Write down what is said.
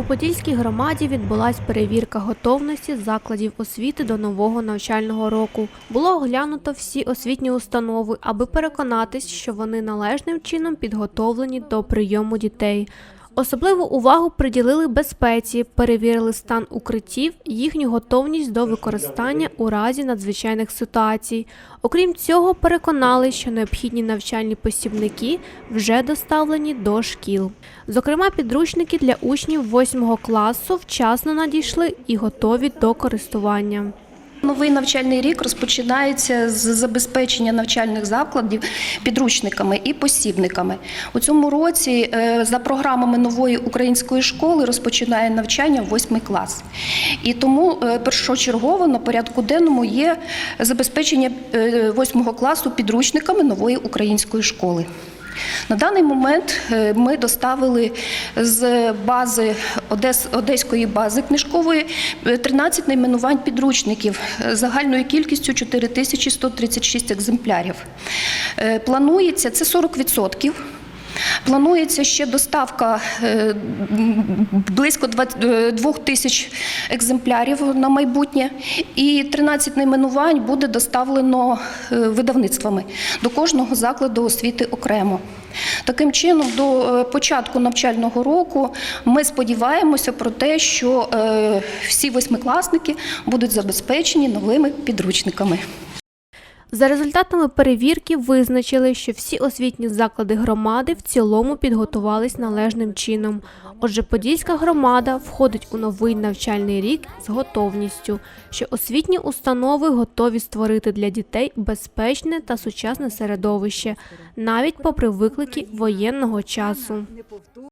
У Подільській громаді відбулась перевірка готовності закладів освіти до нового навчального року. Було оглянуто всі освітні установи, аби переконатись, що вони належним чином підготовлені до прийому дітей. Особливу увагу приділили безпеці, перевірили стан укриттів, їхню готовність до використання у разі надзвичайних ситуацій. Окрім цього, переконали, що необхідні навчальні посібники вже доставлені до шкіл. Зокрема, підручники для учнів 8 класу вчасно надійшли і готові до користування. Новий навчальний рік розпочинається з забезпечення навчальних закладів підручниками і посібниками. У цьому році е, за програмами нової української школи розпочинає навчання 8 клас. І тому е, першочергово на порядку денному є забезпечення 8 класу підручниками нової української школи. На даний момент е, ми доставили з бази Одес, Одеської бази книжкової е, 13 найменувань підручників е, загальною кількістю 4136 екземплярів. Е, Планується це 40%. Планується ще доставка е, близько 2 тисяч екземплярів на майбутнє, і 13 найменувань буде доставлено е, видавництвами до кожного закладу освіти окремо. Таким чином, до е, початку навчального року ми сподіваємося про те, що е, всі восьмикласники будуть забезпечені новими підручниками. За результатами перевірки визначили, що всі освітні заклади громади в цілому підготувались належним чином. Отже, Подільська громада входить у новий навчальний рік з готовністю, що освітні установи готові створити для дітей безпечне та сучасне середовище, навіть попри виклики воєнного часу.